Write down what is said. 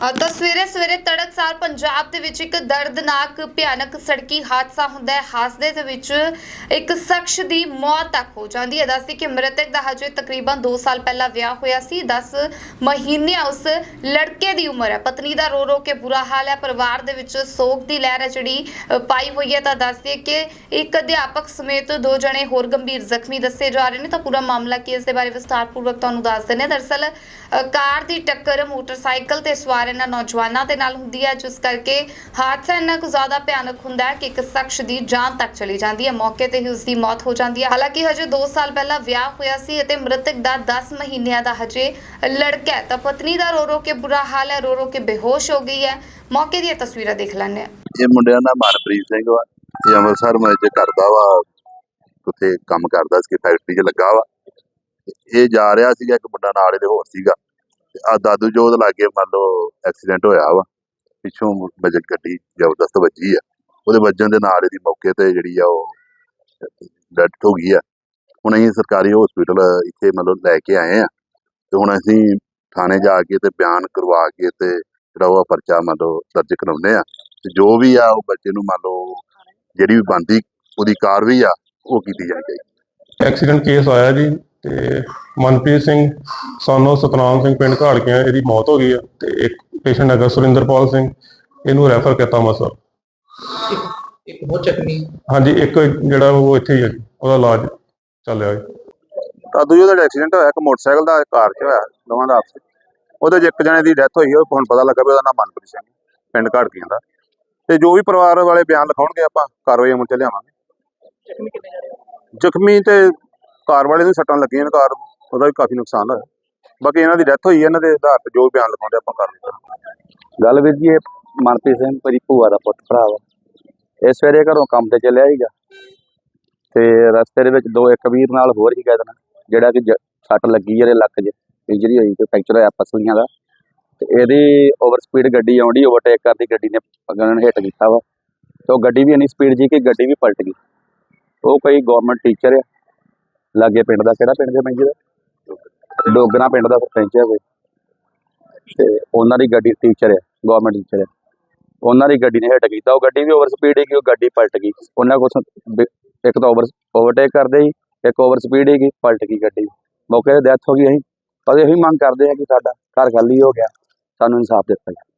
ਅ, ਤਾਂ ਸਵੇਰੇ ਸਵੇਰੇ ਤੜਕਸਾਰ ਪੰਜਾਬ ਦੇ ਵਿੱਚ ਇੱਕ ਦਰਦਨਾਕ ਭਿਆਨਕ ਸੜਕੀ ਹਾਦਸਾ ਹੁੰਦਾ ਹੈ। ਹਾਦਸੇ ਦੇ ਵਿੱਚ ਇੱਕ ਸ਼ਖਸ ਦੀ ਮੌਤ ਤੱਕ ਹੋ ਜਾਂਦੀ ਹੈ। ਦੱਸਦੀ ਕਿ ਮ੍ਰਿਤਕ ਦਾ ਹਜੇ ਤਕਰੀਬਨ 2 ਸਾਲ ਪਹਿਲਾਂ ਵਿਆਹ ਹੋਇਆ ਸੀ। 10 ਮਹੀਨੇ ਉਸ ਲੜਕੇ ਦੀ ਉਮਰ ਹੈ। ਪਤਨੀ ਦਾ ਰੋ ਰੋ ਕੇ ਬੁਰਾ ਹਾਲ ਹੈ। ਪਰਿਵਾਰ ਦੇ ਵਿੱਚ ਸੋਗ ਦੀ ਲਹਿਰ ਹੈ ਜਿਹੜੀ ਪਾਈ ਹੋਈ ਹੈ। ਤਾਂ ਦੱਸਦੀ ਕਿ ਇੱਕ ਅਧਿਆਪਕ ਸਮੇਤ ਦੋ ਜਣੇ ਹੋਰ ਗੰਭੀਰ ਜ਼ਖਮੀ ਦੱਸੇ ਜਾ ਰਹੇ ਨੇ। ਤਾਂ ਪੂਰਾ ਮਾਮਲਾ ਕੀ ਇਸ ਦੇ ਬਾਰੇ ਵਿਸਤਾਰਪੂਰਵਕ ਤੁਹਾਨੂੰ ਦੱਸ ਦਿੰਦੇ ਹਾਂ। ਦਰਅਸਲ ਕਾਰ ਦੀ ਟੱਕਰ ਮੋਟਰਸਾਈਕਲ ਤੇ ਸਵਾਰ ਇਹਨਾਂ ਨੌਜਵਾਨਾਂ ਦੇ ਨਾਲ ਹੁੰਦੀ ਹੈ, ਜਿਸ ਕਰਕੇ ਹਾਦਸਾ ਇੰਨਾ ਕੁ ਜ਼ਿਆਦਾ ਭਿਆਨਕ ਹੁੰਦਾ ਹੈ ਕਿ ਇੱਕ ਸ਼ਖਸ ਦੀ ਜਾਨ ਤੱਕ ਚਲੀ ਜਾਂਦੀ ਹੈ। ਮੌਕੇ ਤੇ ਹੀ ਉਸ ਦੀ ਮੌਤ ਹੋ ਜਾਂਦੀ ਹੈ। ਹਾਲਾਂਕਿ ਹਜੇ 2 ਸਾਲ ਪਹਿਲਾਂ ਵਿਆਹ ਹੋਇਆ ਸੀ ਅਤੇ ਮ੍ਰਿਤਕ ਦਾ 10 ਮਹੀਨਿਆਂ ਦਾ ਹਜੇ ਲੜਕਾ ਹੈ। ਤਾਂ ਪਤਨੀ ਦਾ ਰੋ ਰੋ ਕੇ ਬੁਰਾ ਹਾਲ ਹੈ ਰੋ ਰੋ ਕੇ ਬੇਹੋਸ਼ ਹੋ ਗਈ ਹੈ। ਮੌਕੇ ਦੀਆਂ ਤਸਵੀਰਾਂ ਦੇਖ ਲੈਂਦੇ ਇਹ ਮੁੰਡਿਆਂ ਦਾ ਮਨਪ੍ਰੀਤ ਸਿੰਘ ਵਾ। ਇਹ ਅੰਮ੍ਰਿਤਸਰ ਵਿੱਚ ਕਰਦਾ ਵਾ। ਉੱਥੇ ਕੰਮ ਕਰਦਾ ਸੀ, ਫੈਕਟਰੀ 'ਚ ਲੱਗਾ ਵਾ। ਇਹ ਜਾ ਰਿਹਾ ਸੀਗਾ, ਇੱਕ ਮੁੰਡਾ ਨਾਲ ਇਹਦੇ ਹੋਰ ਸੀਗਾ। ਆ ਦਾਦੂ ਜੋਤ ਲਾਗੇ ਮੰਨ ਲਓ ਐਕਸੀਡੈਂਟ ਹੋਇਆ ਵਾ, ਪਿੱਛੋਂ ਬਜਟ ਗੱਡੀ ਜ਼ਬਰਦਸਤ ਵੱਜੀ ਆ। ਉਹਦੇ ਵੱਜਣ ਦੇ ਨਾਲ ਇਹਦੀ ਮੌਕੇ ਤੇ ਜਿਹੜੀ ਆ ਉਹ ਡੈਥ ਹੋ ਗਈ ਆ। ਹੁਣ ਅਸੀਂ ਸਰਕਾਰੀ ਹਸਪੀਟਲ ਇੱਥੇ ਮਤਲਬ ਲੈ ਕੇ ਆਏ ਆ ਤੇ ਹੁਣ ਅਸੀਂ ਥਾਣੇ ਜਾ ਕੇ ਤੇ ਬਿਆਨ ਕਰਵਾ ਕੇ ਤੇ ਜਿਹੜਾ ਉਹ ਪਰਚਾ ਮਤਲਬ ਦਰਜ ਕਰਾਉਂਦੇ ਆ ਤੇ ਜੋ ਵੀ ਆ ਉਹ ਬੱਚੇ ਨੂੰ ਮੰਨ ਲਓ ਜਿਹੜੀ ਵੀ ਬੰਦੀ ਉਹਦੀ ਕਾਰਵਾਈ ਆ, ਉਹ ਕੀਤੀ ਜਾਣੀ ਚਾਹੀਦੀ। ਐਕਸੀਡੈਂਟ ਕੇਸ ਆਇਆ ਜੀ। ਤੇ ਮਨਪ੍ਰੀਤ ਸਿੰਘ ਸਾਨੂੰ ਸਤਨਾਮ ਸਿੰਘ ਪਿੰਡ ਘਾੜਕੀਆਂ ਇਹਦੀ ਮੌਤ ਹੋ ਗਈ ਆ ਤੇ ਇੱਕ ਪੇਸ਼ੈਂਟ ਹੈਗਾ ਸੁਰਿੰਦਰਪਾਲ ਸਿੰਘ ਇਹਨੂੰ ਰੈਫਰ ਕੀਤਾ ਮਸਾ ਇੱਕ ਬਹੁਤ ਚੱਕਣੀ ਹਾਂਜੀ ਇੱਕ ਜਿਹੜਾ ਉਹ ਇੱਥੇ ਹੀ ਹੈ ਉਹਦਾ ਇਲਾਜ ਚੱਲ ਰਿਹਾ ਜੀ। ਦਾਦੂ ਜੀ ਦਾ ਐਕਸੀਡੈਂਟ ਹੋਇਆ ਇੱਕ ਮੋਟਰਸਾਈਕਲ ਦਾ ਕਾਰ 'ਚ ਹੋਇਆ ਦੋਵਾਂ ਦਾ ਆਪਸ। ਉਹਦੇ 'ਚ ਇੱਕ ਜਣੇ ਦੀ ਡੈਥ ਹੋਈ ਉਹ ਹੁਣ ਪਤਾ ਲੱਗਾ ਵੀ ਉਹਦਾ ਨਾਮ ਮਨਪ੍ਰੀਤ ਸਿੰਘ ਪਿੰਡ ਘਾੜਕੀਆਂ ਦਾ ਤੇ ਜੋ ਵੀ ਪਰਿਵਾਰ ਵਾਲੇ ਬਿਆਨ ਲਿਖਾਉਣਗੇ ਆਪਾਂ ਕਾਰਵਾਈ ਅਮਲ 'ਚ ਲਿਆਵਾਂਗੇ। ਚੱਕਣੀ ਕਿੰਨੇ ਜਾਣੇ ਜ਼ਖਮੀ ਤੇ ਕਾਰ ਵਾਲੇ ਨੂੰ ਸੱਟਾਂ ਲੱਗੀਆਂ ਨੇ, ਕਾਰ ਉਹਦਾ ਵੀ ਕਾਫੀ ਨੁਕਸਾਨ ਹੋਇਆ। ਬਾਕੀ ਇਹਨਾਂ ਦੀ ਡੈਥ ਹੋਈ ਹੈ, ਇਹਨਾਂ ਦੇ ਆਧਾਰ ਤੇ ਜੋ ਬਿਆਨ ਲਿਖਾਉਂਦੇ ਆਪਾਂ ਕਰ ਲਵਾਂਗੇ ਗੱਲ ਵੀਰ ਜੀ, ਇਹ ਮਨਪ੍ਰੀਤ ਸਿੰਘ ਮੇਰੀ ਭੂਆ ਦਾ ਪੁੱਤ ਭਰਾ ਵਾ। ਇਹ ਸਵੇਰੇ ਘਰੋਂ ਕੰਮ ਤੇ ਚੱਲਿਆ ਸੀਗਾ। ਤੇ ਰਸਤੇ ਦੇ ਵਿੱਚ ਦੋ, ਇੱਕ ਵੀਰ ਨਾਲ ਹੋਰ ਸੀਗਾ ਇਹਦੇ ਨਾਲ, ਜਿਹੜਾ ਕਿ ਜ- ਸੱਟ ਲੱਗੀ ਇਹਦੇ ਲੱਕ 'ਚ ਇੰਜਰੀ ਹੋਈ ਤੇ ਫ੍ਰੈਕਚਰ ਹੋਇਆ ਪਸਲੀਆਂ ਦਾ ਤੇ ਇਹਦੀ ਓਵਰ ਸਪੀਡ ਗੱਡੀ ਆਉਂਦੀ ਓਵਰਟੇਕ ਕਰਦੀ, ਗੱਡੀ ਨੇ ਅਗਨ ਹਿੱਟ ਕੀਤਾ ਵਾ। ਤੇ ਉਹ ਗੱਡੀ ਵੀ ਇੰਨੀ ਸਪੀਡ ਜੀ ਕਿ ਗੱਡੀ ਵੀ ਪਲਟ ਗਈ। ਉਹ ਕੋਈ ਗਵਰਨਮੈਂਟ ਟੀਚਰ ਆ ਲਾਗੇ ਪਿੰਡ ਦਾ ਕਿਹੜਾ ਪਿੰਡ ਦੇ ਮੰਜੀ ਦਾ? ਡੋਗਰਾ ਪਿੰਡ ਦਾ ਸਰਪੰਚ ਹੈ ਕੋਈ। ਤੇ ਉਹਨਾਂ ਦੀ ਗੱਡੀ ਟੀਚਰ ਹੈ ਗਵਰਨਮੈਂਟ ਟੀਚਰ ਹੈ। ਉਹਨਾਂ ਦੀ ਗੱਡੀ ਨੇ ਹਿੱਟ ਕੀਤਾ, ਉਹ ਗੱਡੀ ਵੀ ਓਵਰ ਸਪੀਡ ਹੀ ਉਹ ਗੱਡੀ ਪਲਟ ਗਈ। ਉਹਨਾਂ ਕੋਲ ਇੱਕ ਤਾਂ ਓਵਰ ਓਵਰਟੇਕ ਕਰਦੇ ਸੀ, ਇੱਕ ਓਵਰ ਸਪੀਡ ਹੀ ਪਲਟ ਗਈ ਗੱਡੀ। ਮੌਕੇ ਤੇ ਡੈਥ ਹੋ ਗਈ ਅਸੀਂ। ਅਸੀਂ ਇਹੀ ਮੰਗ ਕਰਦੇ ਹਾਂ ਕਿ ਸਾਡਾ ਘਰ ਖਾਲੀ ਹੋ ਗਿਆ। ਸਾਨੂੰ ਇਨਸਾਫ ਦਿੱਤਾ ਜਾਵੇ।